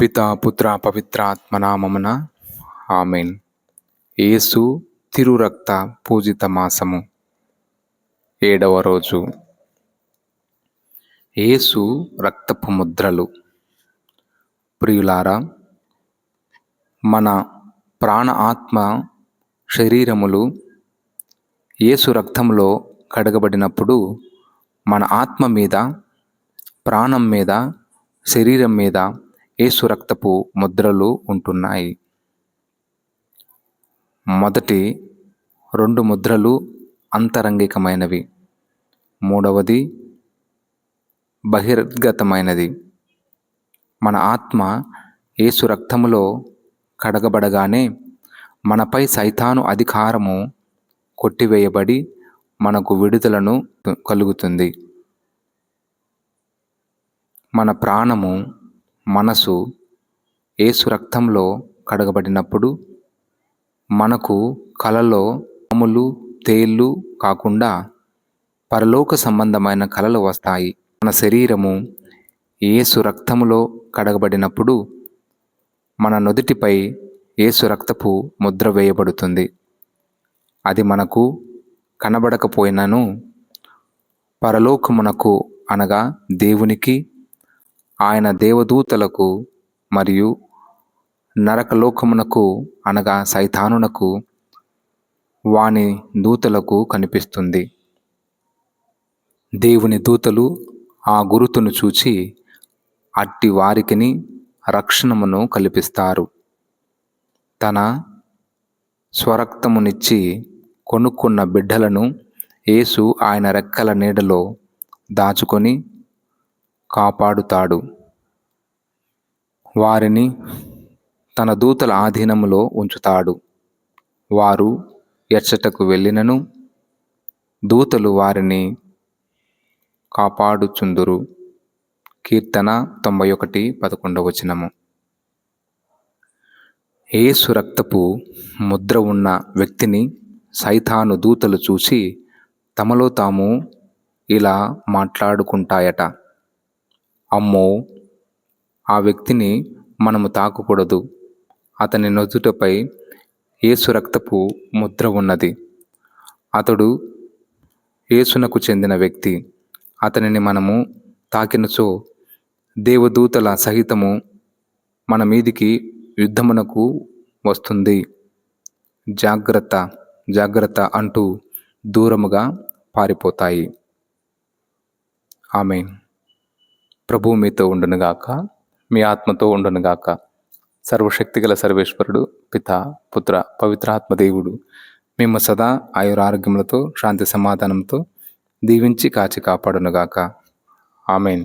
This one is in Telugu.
పితా పుత్ర పవిత్రాత్మనామమున ఆమెన్. ఏసు తిరురక్త పూజిత మాసము. ఏడవ రోజు. ఏసు రక్తపు ముద్రలు. ప్రియులారా మన ప్రాణ ఆత్మ శరీరములు ఏసు రక్తంలో కడగబడినప్పుడు మన ఆత్మ మీద ప్రాణం మీద శరీరం మీద యేసు రక్తపు ముద్రలు ఉంటున్నాయి. మొదటి రెండు ముద్రలు అంతరంగికమైనవి. మూడవది బహిర్గతమైనది. మన ఆత్మ యేసు రక్తములో కడగబడగానే మనపై సైతాను అధికారము కొట్టివేయబడి మనకు విడుదలను కలుగుతుంది. మన ప్రాణము మనసు ఏసు రక్తంలో కడగబడినప్పుడు మనకు కలలో పాములు తేళ్ళు కాకుండా పరలోక సంబంధమైన కళలు వస్తాయి. మన శరీరము ఏసు రక్తములో కడగబడినప్పుడు మన నుదుటిపై ఏసు రక్తపు ముద్ర వేయబడుతుంది. అది మనకు కనబడకపోయినను పరలోకమునకు అనగా దేవునికి ఆయన దేవదూతలకు మరియు నరకలోకమునకు అనగా సైతానునకు వాని దూతలకు కనిపిస్తుంది. దేవుని దూతలు ఆ గురుతును చూచి అట్టి వారికిని రక్షణమును కల్పిస్తారు. తన స్వరక్తమునిచ్చి కొనుక్కున్న బిడ్డలను యేసు ఆయన రెక్కల నీడలో దాచుకొని కాపాడుతాడు. వారిని తన దూతల ఆధీనములో ఉంచుతాడు. వారు ఎచ్చటకు వెళ్ళినను దూతలు వారిని కాపాడుచుందురు. కీర్తన తొంభై ఒకటి పదకొండవ వచనము. ఏసు రక్తపు ముద్ర ఉన్న వ్యక్తిని సైతాను దూతలు చూసి తమలో తాము ఇలా మాట్లాడుకుంటాయట. అమ్మో ఆ వ్యక్తిని మనము తాకకూడదు. అతని నొదుటపై ఏసు రక్తపు ముద్ర ఉన్నది. అతడు ఏసునకు చెందిన వ్యక్తి. అతనిని మనము తాకినచో దేవదూతల సహితము మన మీదికి యుద్ధమునకు వస్తుంది. జాగ్రత్త జాగ్రత్త అంటూ దూరముగా పారిపోతాయి. ఆమె ప్రభువు మీతో ఉండునుగాక మీ ఆత్మతో ఉండునుగాక సర్వశక్తిగల సర్వేశ్వరుడు పిత పుత్ర పవిత్రాత్మ దేవుడు మేము సదా ఆయురారోగ్యములతో శాంతి సమాధానంతో దీవించి కాచి కాపాడునుగాక ఆమెన్.